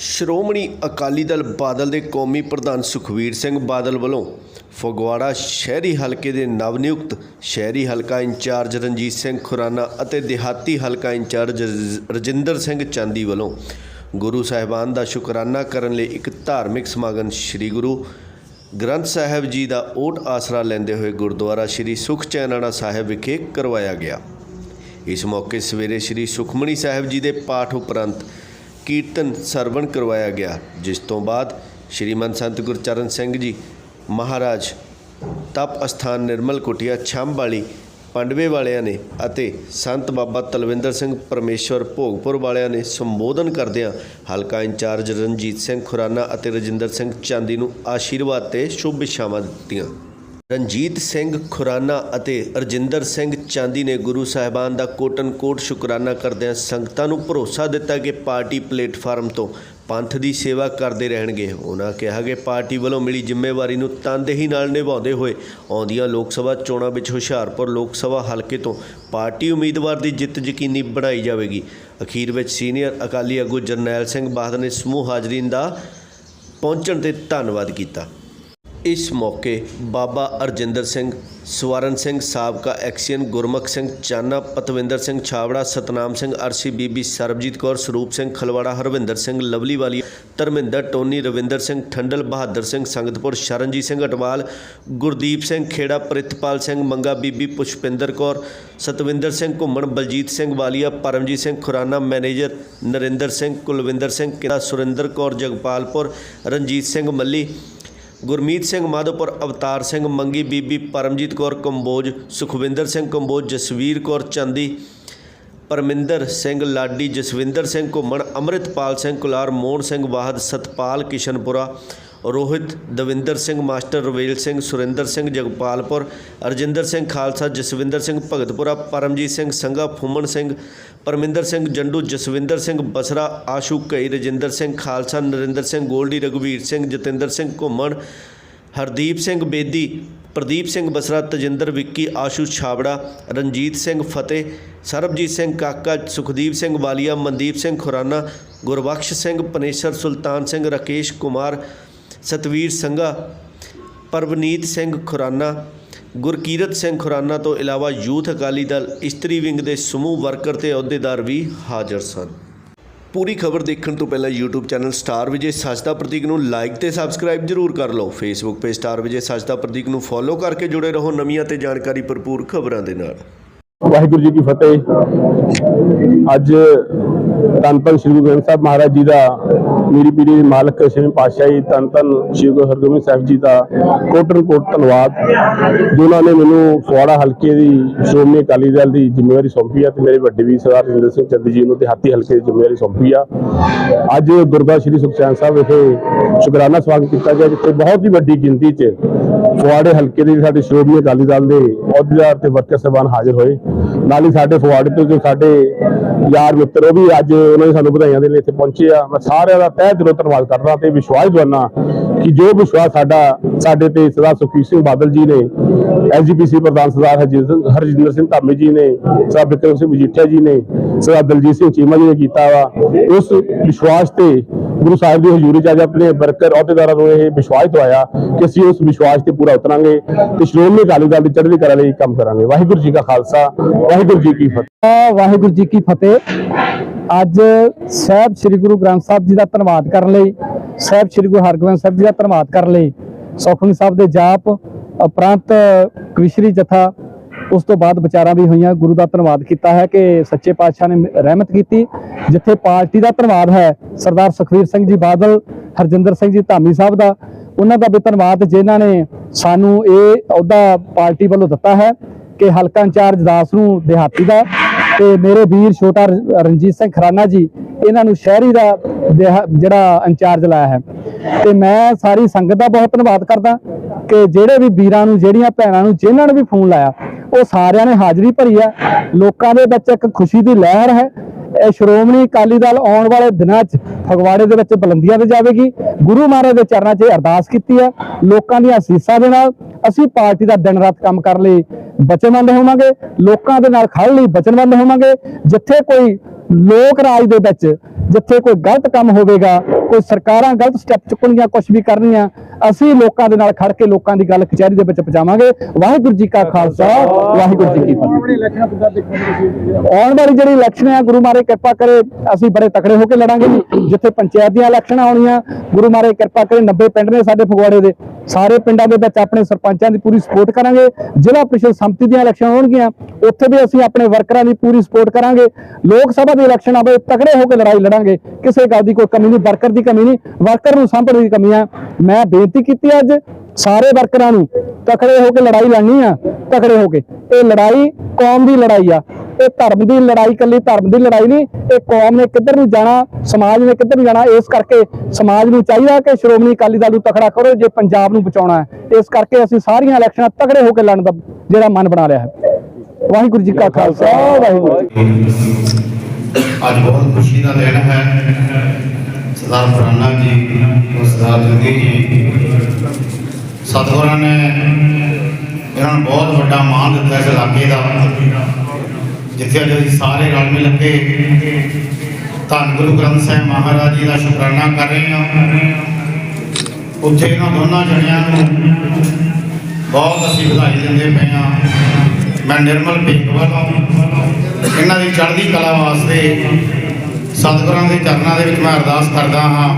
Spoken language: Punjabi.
ਸ਼੍ਰੋਮਣੀ ਅਕਾਲੀ ਦਲ ਬਾਦਲ ਦੇ ਕੌਮੀ ਪ੍ਰਧਾਨ ਸੁਖਵੀਰ ਸਿੰਘ ਬਾਦਲ ਵੱਲੋਂ ਫਗਵਾੜਾ ਸ਼ਹਿਰੀ ਹਲਕੇ ਦੇ ਨਵਨਿਯੁਕਤ ਸ਼ਹਿਰੀ ਹਲਕਾ ਇੰਚਾਰਜ ਰਣਜੀਤ ਸਿੰਘ ਖੁਰਾਨਾ ਅਤੇ ਦਿਹਾਤੀ ਹਲਕਾ ਇੰਚਾਰਜ ਰਜਿੰਦਰ ਸਿੰਘ ਚਾਂਦੀ ਵੱਲੋਂ ਗੁਰੂ ਸਾਹਿਬਾਨ ਦਾ ਸ਼ੁਕਰਾਨਾ ਕਰਨ ਲਈ ਇੱਕ ਧਾਰਮਿਕ ਸਮਾਗਮ ਸ੍ਰੀ ਗੁਰੂ ਗ੍ਰੰਥ ਸਾਹਿਬ ਜੀ ਦਾ ਓਟ ਆਸਰਾ ਲੈਂਦੇ ਹੋਏ ਗੁਰਦੁਆਰਾ ਸ੍ਰੀ ਸੁਖਚੈਨਣਾ ਸਾਹਿਬ ਵਿਖੇ ਕਰਵਾਇਆ ਗਿਆ। ਇਸ ਮੌਕੇ ਸਵੇਰੇ ਸ੍ਰੀ ਸੁਖਮਣੀ ਸਾਹਿਬ ਜੀ ਦੇ ਪਾਠ ਉਪਰੰਤ ਕੀਰਤਨ ਸਰਵਣ ਕਰਵਾਇਆ ਗਿਆ, ਜਿਸ ਤੋਂ ਬਾਅਦ ਸ਼੍ਰੀਮਨ ਸੰਤ ਗੁਰਚਰਨ ਸਿੰਘ ਜੀ ਮਹਾਰਾਜ ਤਪ ਅਸਥਾਨ ਨਿਰਮਲ ਕੁਟਿਆ ਛੰਭ ਵਾਲੀ ਪੰਡਵੇ ਵਾਲਿਆਂ ਨੇ ਅਤੇ ਸੰਤ ਬਾਬਾ ਤਲਵਿੰਦਰ ਸਿੰਘ ਪਰਮੇਸ਼ਵਰ ਭੋਗਪੁਰ ਵਾਲਿਆਂ ਨੇ ਸੰਬੋਧਨ ਕਰਦਿਆਂ ਹਲਕਾ ਇੰਚਾਰਜ ਰਣਜੀਤ ਸਿੰਘ ਖੁਰਾਨਾ ਅਤੇ ਰਜਿੰਦਰ ਸਿੰਘ ਚਾਂਦੀ ਨੂੰ ਆਸ਼ੀਰਵਾਦ ਤੇ ਸ਼ੁਭ ਇੱਛਾਵਾਂ ਦਿੱਤੀਆਂ। ਰਣਜੀਤ ਸਿੰਘ ਖੁਰਾਨਾ ਅਤੇ ਰਜਿੰਦਰ ਸਿੰਘ ਚਾਂਦੀ ਨੇ ਗੁਰੂ ਸਾਹਿਬਾਨ ਦਾ ਕੋਟਨ ਕੋਟ ਸ਼ੁਕਰਾਨਾ ਕਰਦਿਆਂ ਸੰਗਤਾਂ ਨੂੰ ਭਰੋਸਾ ਦਿੱਤਾ ਕਿ ਪਾਰਟੀ ਪਲੇਟਫਾਰਮ ਤੋਂ ਪੰਥ ਦੀ ਸੇਵਾ ਕਰਦੇ ਰਹਿਣਗੇ। ਉਹਨਾਂ ਕਿਹਾ ਕਿ ਪਾਰਟੀ ਵੱਲੋਂ ਮਿਲੀ ਜ਼ਿੰਮੇਵਾਰੀ ਨੂੰ ਤਨਦੇਹੀ ਨਾਲ ਨਿਭਾਉਂਦੇ ਹੋਏ ਆਉਂਦੀਆਂ ਲੋਕ ਸਭਾ ਚੋਣਾਂ ਵਿੱਚ ਹੁਸ਼ਿਆਰਪੁਰ ਲੋਕ ਸਭਾ ਹਲਕੇ ਤੋਂ ਪਾਰਟੀ ਉਮੀਦਵਾਰ ਦੀ ਜਿੱਤ ਯਕੀਨੀ ਬਣਾਈ ਜਾਵੇਗੀ। ਅਖੀਰ ਵਿੱਚ ਸੀਨੀਅਰ ਅਕਾਲੀ ਆਗੂ ਜਰਨੈਲ ਸਿੰਘ ਬਾਦਲ ਨੇ ਸਮੂਹ ਹਾਜ਼ਰੀਨ ਦਾ ਪਹੁੰਚਣ ਤੇ ਧੰਨਵਾਦ ਕੀਤਾ। ਇਸ ਮੌਕੇ ਬਾਬਾ ਅਰਜਿੰਦਰ ਸਿੰਘ ਸਵਰਨ ਸਿੰਘ ਸਾਬਕਾ ਐਕਸੀਅਨ ਗੁਰਮੁਖ ਸਿੰਘ ਚਾਨਾ ਪਤਵਿੰਦਰ ਸਿੰਘ ਛਾਵੜਾ ਸਤਨਾਮ ਸਿੰਘ ਅਰਸ਼ੀ ਬੀਬੀ ਸਰਬਜੀਤ ਕੌਰ ਸਰੂਪ ਸਿੰਘ ਖਲਵਾੜਾ ਹਰਵਿੰਦਰ ਸਿੰਘ ਲਵਲੀ ਵਾਲੀ ਧਰਮਿੰਦਰ ਟੋਨੀ ਰਵਿੰਦਰ ਸਿੰਘ ਠੰਡਲ ਬਹਾਦਰ ਸਿੰਘ ਸੰਗਤਪੁਰ ਸ਼ਰਨਜੀਤ ਸਿੰਘ ਅਟਵਾਲ ਗੁਰਦੀਪ ਸਿੰਘ ਖੇੜਾ ਪ੍ਰਿਤਪਾਲ ਸਿੰਘ ਮੰਗਾ ਬੀਬੀ ਪੁਸ਼ਪਿੰਦਰ ਕੌਰ ਸਤਵਿੰਦਰ ਸਿੰਘ ਘੁੰਮਣ ਬਲਜੀਤ ਸਿੰਘ ਵਾਲੀਆ ਪਰਮਜੀਤ ਸਿੰਘ ਖੁਰਾਨਾ ਮੈਨੇਜਰ ਨਰਿੰਦਰ ਸਿੰਘ ਕੁਲਵਿੰਦਰ ਸਿੰਘ ਕਿਲਾ ਸੁਰਿੰਦਰ ਕੌਰ ਜਗਪਾਲਪੁਰ ਰਣਜੀਤ ਸਿੰਘ ਮੱਲੀ ਗੁਰਮੀਤ ਸਿੰਘ ਮਾਧੋਪੁਰ, ਅਵਤਾਰ ਸਿੰਘ ਮੰਗੀ, ਬੀਬੀ ਪਰਮਜੀਤ ਕੌਰ ਕੰਬੋਜ, ਸੁਖਵਿੰਦਰ ਸਿੰਘ ਕੰਬੋਜ, ਜਸਵੀਰ ਕੌਰ ਚੰਦੀ, ਪਰਮਿੰਦਰ ਸਿੰਘ ਲਾਡੀ, ਜਸਵਿੰਦਰ ਸਿੰਘ ਘੁੰਮਣ, ਅੰਮ੍ਰਿਤਪਾਲ ਸਿੰਘ ਕੁਲਾਰ, ਮੋਹਨ ਸਿੰਘ ਵਾਹਦ, ਸਤਪਾਲ ਕਿਸ਼ਨਪੁਰਾ ਰੋਹਿਤ, ਦਵਿੰਦਰ ਸਿੰਘ, ਮਾਸਟਰ ਰਵੇਲ ਸਿੰਘ, ਸੁਰਿੰਦਰ ਸਿੰਘ, ਜਗਪਾਲਪੁਰ, ਅਰਜਿੰਦਰ ਸਿੰਘ ਖਾਲਸਾ, ਜਸਵਿੰਦਰ ਸਿੰਘ ਭਗਤਪੁਰਾ, ਪਰਮਜੀਤ ਸਿੰਘ ਸੰਘਾ, ਫੁੰਮਣ ਸਿੰਘ, ਪਰਮਿੰਦਰ ਸਿੰਘ ਜੰਡੂ, ਜਸਵਿੰਦਰ ਸਿੰਘ ਬਸਰਾ, ਆਸ਼ੂ ਕਈ ਰਜਿੰਦਰ ਸਿੰਘ ਖਾਲਸਾ, ਨਰਿੰਦਰ ਸਿੰਘ ਗੋਲਡੀ, ਰਘਵੀਰ ਸਿੰਘ, ਜਤਿੰਦਰ ਸਿੰਘ ਘੁੰਮਣ, ਹਰਦੀਪ ਸਿੰਘ ਬੇਦੀ, ਪ੍ਰਦੀਪ ਸਿੰਘ ਬਸਰਾ, ਤਜਿੰਦਰ ਵਿੱਕੀ, ਆਸ਼ੂ ਛਾਬੜਾ, ਰਣਜੀਤ ਸਿੰਘ ਫਤਿਹ, ਸਰਬਜੀਤ ਸਿੰਘ ਕਾਕਾ, ਸੁਖਦੀਪ ਸਿੰਘ ਵਾਲੀਆ, ਮਨਦੀਪ ਸਿੰਘ ਖੁਰਾਨਾ, ਗੁਰਬਖਸ਼ ਸਿੰਘ ਪਨੇਸ਼ਰ, ਸੁਲਤਾਨ ਸਿੰਘ ਰਕੇਸ਼ ਕੁਮਾਰ ਸਤਵੀਰ ਸੰਘਾ, ਪਰਵਨੀਤ ਸਿੰਘ ਖੁਰਾਨਾ, ਗੁਰਕੀਰਤ ਸਿੰਘ ਖੁਰਾਨਾ ਤੋਂ ਇਲਾਵਾ ਯੂਥ ਅਕਾਲੀ ਦਲ ਇਸਤਰੀ ਵਿੰਗ ਦੇ ਸਮੂਹ ਵਰਕਰ ਤੇ ਅਹੁਦੇਦਾਰ ਵੀ ਹਾਜ਼ਰ ਸਨ। ਪੂਰੀ ਖਬਰ ਦੇਖਣ ਤੋਂ ਪਹਿਲਾਂ YouTube channel Star Vijay Sajda Prateek ਨੂੰ ਲਾਈਕ ਤੇ ਸਬਸਕ੍ਰਾਈਬ ਜਰੂਰ ਕਰ ਲਓ। Facebook page Star Vijay Sajda Prateek ਨੂੰ ਫੋਲੋ ਕਰਕੇ ਜੁੜੇ ਰਹੋ ਨਵੀਆਂ ਤੇ ਜਾਣਕਾਰੀ ਭਰਪੂਰ ਖਬਰਾਂ ਦੇ ਨਾਲ। ਵਾਹਿਗੁਰੂ ਜੀ ਕੀ ਫਤਿਹ। ਅੱਜ ਧੰਨ ਧੰਨ ਸ੍ਰੀ ਗੁਰੂ ਗ੍ਰੰਥ ਸਾਹਿਬ ਮਹਾਰਾਜ ਜੀ ਦਾ ਮੇਰੀ ਪੀੜੀ ਦੇ ਮਾਲਕ ਛੇਵੇਂ ਪਾਤਸ਼ਾਹੀ ਧੰਨ ਧੰਨ ਸ੍ਰੀ ਗੁਰੂ ਹਰਗੋਬਿੰਦ ਸਾਹਿਬ ਜੀ ਦਾ ਕੋਟਨ ਕੋਟ ਧੰਨਵਾਦ, ਜਿਨ੍ਹਾਂ ਨੇ ਮੈਨੂੰ ਫੁਆੜਾ ਹਲਕੇ ਦੀ ਸ਼੍ਰੋਮਣੀ ਅਕਾਲੀ ਦਲ ਦੀ ਜ਼ਿੰਮੇਵਾਰੀ ਸੌਂਪੀ ਆ ਤੇ ਮੇਰੇ ਵੱਡੇ ਵੀਰ ਸਰਦਾਰ ਰਜਿੰਦਰ ਸਿੰਘ ਚੰਦੀ ਜੀ ਨੂੰ ਦਿਹਾਤੀ ਹਲਕੇ ਦੀ ਜ਼ਿੰਮੇਵਾਰੀ ਸੌਂਪੀ ਆ। ਅੱਜ ਗੁਰਦੁਆਰਾ ਸ੍ਰੀ ਸੁਖਚੈਨ ਸਾਹਿਬ ਵਿਖੇ ਸ਼ੁਕਰਾਨਾ ਸਵਾਗਤ ਕੀਤਾ ਗਿਆ, ਜਿੱਥੇ ਬਹੁਤ ਹੀ ਵੱਡੀ ਗਿਣਤੀ 'ਚ ਫੁਆੜੇ ਹਲਕੇ ਦੇ ਸਾਡੇ ਸ਼੍ਰੋਮਣੀ ਅਕਾਲੀ ਦਲ ਦੇ ਅਹੁਦੇਦਾਰ ਤੇ ਵਰਕਰ ਸਾਹਿਬਾਨ ਹਾਜ਼ਰ ਹੋਏ। ਨਾਲ ਹੀ ਸਾਡੇ ਫੁਆੜੇ ਤੋਂ ਜੋ ਸਾਡੇ ਯਾਰ ਮਿੱਤਰ, ਉਹ ਵੀ ਅੱਜ ਉਹਨਾਂ ਨੇ ਸਾਨੂੰ ਵਧਾਈਆਂ ਦੇ ਲਈ ਇੱਥੇ ਪਹੁੰਚੇ ਆ। ਮੈਂ ਸਾਰਿਆਂ ਦਾ ਤਹਿ ਦਿਲੋਂ ਧੰਨਵਾਦ ਕਰਦਾ ਤੇ ਵਿਸ਼ਵਾਸ ਦਵਾਨਾ ਕਿ ਜੋ ਵਿਸ਼ਵਾਸ ਸਾਡਾ, ਸਾਡੇ ਤੇ ਸਰਦਾਰ ਸੁਖਬੀਰ ਸਿੰਘ ਬਾਦਲ ਜੀ ਨੇ, ਐਸਜੀਪੀਸੀ ਪ੍ਰਧਾਨ ਸਰਦਾਰ ਹਰਜਿੰਦਰ ਹਰਜਿੰਦਰ ਸਿੰਘ ਧਾਮੀ ਜੀ ਨੇ, ਸਰਦਾਰ ਬਿਕਰਮ ਸਿੰਘ ਮਜੀਠੀਆ ਜੀ ਨੇ, ਸਰਦਾਰ ਦਲਜੀਤ ਸਿੰਘ ਚੀਮਾ ਜੀ ਨੇ ਕੀਤਾ ਵਾ। ਉਸ ਵਿਸ਼ਵਾਸ ਤੇ ਗੁਰੂ ਸਾਹਿਬ ਦੀ ਹਜ਼ੂਰੀ ਚ ਅੱਜ ਆਪਣੇ ਵਰਕਰ ਅਹੁਦੇਦਾਰਾਂ ਨੂੰ ਇਹ ਵਿਸ਼ਵਾਸ ਦਵਾਇਆ ਕਿ ਅਸੀਂ ਉਸ ਵਿਸ਼ਵਾਸ ਤੇ ਪੂਰਾ ਉਤਰਾਂਗੇ ਤੇ ਸ਼੍ਰੋਮਣੀ ਅਕਾਲੀ ਦਲ ਦੀ ਚੜ੍ਹਦੀ ਕਲਾ ਲਈ ਕੰਮ ਕਰਾਂਗੇ। ਵਾਹਿਗੁਰੂ ਜੀ ਕਾ ਖਾਲਸਾ, ਵਾਹਿਗੁਰੂ ਜੀ ਕੀ ਫਤਿਹ। ਵਾਹਿਗੁਰੂ ਜੀ ਕੀ ਫਤਿਹ। ਅੱਜ ਸਾਹਿਬ ਸ੍ਰੀ ਗੁਰੂ ਗ੍ਰੰਥ ਸਾਹਿਬ ਜੀ ਦਾ ਧੰਨਵਾਦ ਕਰਨ ਲਈ, ਸਾਹਿਬ ਸ੍ਰੀ ਗੁਰੂ ਹਰਗੋਬਿੰਦ ਸਾਹਿਬ ਜੀ ਦਾ ਧੰਨਵਾਦ ਕਰਨ ਲਈ ਸੁਖਮਨੀ ਸਾਹਿਬ ਦੇ ਜਾਪ, ਉਪਰੰਤ ਕਵਿਸ਼ਰੀ ਜਥਾ ਉਸ ਤੋਂ ਬਾਅਦ ਵਿਚਾਰਾਂ ਵੀ ਹੋਈਆਂ, ਗੁਰੂ ਦਾ ਧੰਨਵਾਦ ਕੀਤਾ ਹੈ ਕਿ ਸੱਚੇ ਪਾਤਸ਼ਾਹ ਨੇ ਰਹਿਮਤ ਕੀਤੀ, ਜਿੱਥੇ ਪਾਰਟੀ ਦਾ ਧੰਨਵਾਦ ਹੈ, ਸਰਦਾਰ ਸੁਖਵੀਰ ਸਿੰਘ ਜੀ ਬਾਦਲ, ਹਰਜਿੰਦਰ ਸਿੰਘ ਜੀ ਧਾਮੀ ਸਾਹਿਬ ਦਾ, ਉਹਨਾਂ ਦਾ ਵੀ ਧੰਨਵਾਦ ਜਿਨ੍ਹਾਂ ਨੇ ਸਾਨੂੰ ਇਹ ਅਹੁਦਾ ਪਾਰਟੀ ਵੱਲੋਂ ਦਿੱਤਾ ਹੈ ਕਿ ਹਲਕਾ ਇੰਚਾਰਜ ਦਾਸ ਨੂੰ ਦਿਹਾਤੀ ਦਾ ਤੇ ਮੇਰੇ ਵੀਰ ਛੋਟਾ ਰਣਜੀਤ ਸਿੰਘ ਖਰਾਨਾ ਜੀ, ਇਹਨਾਂ ਨੂੰ ਸ਼ਹਿਰੀ ਦਾ ਜਿਹੜਾ ਇੰਚਾਰਜ ਲਾਇਆ ਹੈ। ਤੇ ਮੈਂ ਸਾਰੀ ਸੰਗਤ ਦਾ ਬਹੁਤ ਧੰਨਵਾਦ ਕਰਦਾ ਕਿ ਜਿਹੜੇ ਵੀ ਵੀਰਾਂ ਨੂੰ, ਜਿਹੜੀਆਂ ਭੈਣਾਂ ਨੂੰ, ਜਿਨ੍ਹਾਂ ਨੇ ਵੀ ਫੋਨ ਲਾਇਆ ਉਹ ਸਾਰਿਆਂ ਨੇ ਹਾਜ਼ਰੀ ਭਰੀ ਹੈ। ਲੋਕਾਂ ਦੇ ਵਿੱਚ ਇੱਕ ਖੁਸ਼ੀ ਦੀ ਲਹਿਰ ਹੈ। ਇਹ ਸ਼੍ਰੋਮਣੀ ਅਕਾਲੀ ਦਲ ਆਉਣ ਵਾਲੇ ਦਿਨਾਂ 'ਚ ਫਗਵਾੜੇ ਦੇ ਵਿੱਚ ਬੁਲੰਦੀਆਂ ਤੇ ਜਾਵੇਗੀ। ਗੁਰੂ ਮਹਾਰਾਜ ਦੇ ਚਰਨਾਂ 'ਚ ਇਹ ਅਰਦਾਸ ਕੀਤੀ ਹੈ। ਲੋਕਾਂ ਦੀਆਂ ਅਸੀਸਾਂ ਦੇ ਨਾਲ ਅਸੀਂ ਪਾਰਟੀ ਦਾ ਦਿਨ ਰਾਤ ਕੰਮ ਕਰਨ ਲਈ ਵਚਨਬੱਧ ਹੋਵਾਂਗੇ। ਲੋਕਾਂ ਦੇ ਨਾਲ ਖੜ੍ਹਨ ਲਈ ਵਚਨਬੱਧ ਹੋਵਾਂਗੇ। ਜਿੱਥੇ ਕੋਈ ਲੋਕ ਰਾਜ ਦੇ ਵਿੱਚ, ਜਿੱਥੇ ਕੋਈ ਗਲਤ ਕੰਮ ਹੋਵੇਗਾ, ਕੋਈ ਸਰਕਾਰਾਂ ਗਲਤ ਸਟੈਪ ਚੁੱਕਣਗੀਆਂ ਕੁਝ ਵੀ ਕਰਨੀਆਂ ਅਸੀਂ ਲੋਕਾਂ ਦੇ ਨਾਲ ਖੜ ਕੇ ਲੋਕਾਂ ਦੀ ਗੱਲ ਕਚਹਿਰੀ ਦੇ ਵਿੱਚ ਪਹੁੰਚਾਵਾਂਗੇ। ਵਾਹਿਗੁਰੂ ਜੀ ਕਾ ਖਾਲਸਾ ਵਾਹਿਗੁਰੂ ਜੀ ਕੀ ਫਤਿਹ। ਆਉਣ ਵਾਲੀ ਜਿਹੜੀ ਇਲੈਕਸ਼ਨ ਹੈ ਗੁਰੂ ਮਾਰੇ ਕਿਰਪਾ ਕਰੇ ਅਸੀਂ ਬੜੇ ਤਕੜੇ ਹੋ ਕੇ ਲੜਾਂਗੇ ਜੀ। ਜਿੱਥੇ ਪੰਚਾਇਤ ਦੀਆਂ ਇਲੈਕਸ਼ਨਾਂ ਆਉਣੀਆਂ ਗੁਰੂ ਮਾਰੇ ਕਿਰਪਾ ਕਰੇ 90 ਪਿੰਡ ਨੇ ਸਾਡੇ ਫਗਵਾੜੇ ਦੇ। ਸਾਰੇ ਪਿੰਡਾਂ ਦੇ ਵਿੱਚ ਆਪਣੇ ਸਰਪੰਚਾਂ ਦੀ ਪੂਰੀ ਸਪੋਰਟ ਕਰਾਂਗੇ। ਜ਼ਿਲ੍ਹਾ ਪ੍ਰੀਸ਼ਦ ਸੰਮਤੀ ਦੀਆਂ ਇਲੈਕਸ਼ਨ ਹੋਣਗੀਆਂ ਉੱਥੇ ਵੀ ਅਸੀਂ ਆਪਣੇ ਵਰਕਰਾਂ ਦੀ ਪੂਰੀ ਸਪੋਰਟ ਕਰਾਂਗੇ। ਲੋਕ ਸਭਾ ਦੀ ਇਲੈਕਸ਼ਨ ਆਵੇ ਤਕੜੇ ਹੋ ਕੇ ਲੜਾਈ ਲੜਾਂਗੇ। ਕਿਸੇ ਗੱਲ ਦੀ ਕੋਈ ਕਮੀ ਨਹੀਂ ਵਰਕਰ ਦੀ ਕਮੀ ਨਹੀਂ ਵਰਕਰ ਨੂੰ ਸਾਂਭਣ ਦੀ ਕਮੀ ਆ। ਮੈਂ ਬੇਨਤੀ ਕੀਤੀ ਅੱਜ ਸਾਰੇ ਵਰਕਰਾਂ ਨੂੰ, ਤਕੜੇ ਹੋ ਕੇ ਲੜਾਈ ਲੜਨੀ ਆ, ਤਕੜੇ ਹੋ ਕੇ। ਇਹ ਲੜਾਈ ਕੌਮ ਦੀ ਲੜਾਈ ਆ। ਇਹ ਧਰਮ ਦੀ ਲੜਾਈ ਕੱਲੀ ਧਰਮ ਦੀ ਲੜਾਈ ਨਹੀਂ, ਇਹ ਕੌਮ ਨੇ ਕਿੱਧਰ ਨੂੰ ਜਾਣਾ, ਸਮਾਜ ਨੇ ਕਿੱਧਰ ਨੂੰ ਜਾਣਾ, ਇਸ ਕਰਕੇ ਸਮਾਜ ਨੂੰ ਚਾਹੀਦਾ ਕਿ ਸ਼੍ਰੋਮਣੀ ਅਕਾਲੀ ਦਲ ਨੂੰ ਤਕੜਾ ਕਰੋ, ਜੇ ਪੰਜਾਬ ਨੂੰ ਬਚਾਉਣਾ ਹੈ। ਇਸ ਕਰਕੇ ਅਸੀਂ ਸਾਰੀਆਂ ਇਲੈਕਸ਼ਨਾਂ ਤਕੜੇ ਹੋ ਕੇ ਲੜਨ ਦਾ ਜਿਹੜਾ ਮਨ ਬਣਾ ਲਿਆ ਹੈ। ਵਾਹਿਗੁਰੂ ਜੀ ਕਾ ਖਾਲਸਾ, ਵਾਹਿਗੁਰੂ ਅੱਜ ਬਹੁਤ ਖੁਸ਼ੀ ਦਾ ਦਿਨ ਹੈ। ਸਰਦਾਰ ਫਰਾਨਾ ਜੀ, ਸਰਦਾਰ ਜੋਗੀ ਜੀ ਸਤਿਗੁਰਾਂ ਨੇ ਇਹਨਾਂ ਨੂੰ ਬਹੁਤ ਵੱਡਾ ਮਾਣ ਦਿੱਤਾ ਇਸ ਇਲਾਕੇ ਦਾ। ਜਿੱਥੇ ਅੱਜ ਅਸੀਂ ਸਾਰੇ ਰਲ ਮਿਲ ਕੇ ਧੰਨ ਗੁਰੂ ਗ੍ਰੰਥ ਸਾਹਿਬ ਮਹਾਰਾਜ ਜੀ ਦਾ ਸ਼ੁਕਰਾਨਾ ਕਰ ਰਹੇ ਹਾਂ। ਉੱਥੇ ਇਹਨਾਂ ਦੋਨਾਂ ਜਣਿਆਂ ਨੂੰ ਬਹੁਤ ਅਸੀਂ ਵਧਾਈ ਦਿੰਦੇ ਪਏ ਹਾਂ। ਮੈਂ ਨਿਰਮਲ ਭੇਖ ਵੱਲੋਂ ਇਹਨਾਂ ਦੀ ਚੜ੍ਹਦੀ ਕਲਾ ਵਾਸਤੇ ਸਤਿਗੁਰਾਂ ਦੇ ਚਰਨਾਂ ਦੇ ਵਿੱਚ ਮੈਂ ਅਰਦਾਸ ਕਰਦਾ ਹਾਂ।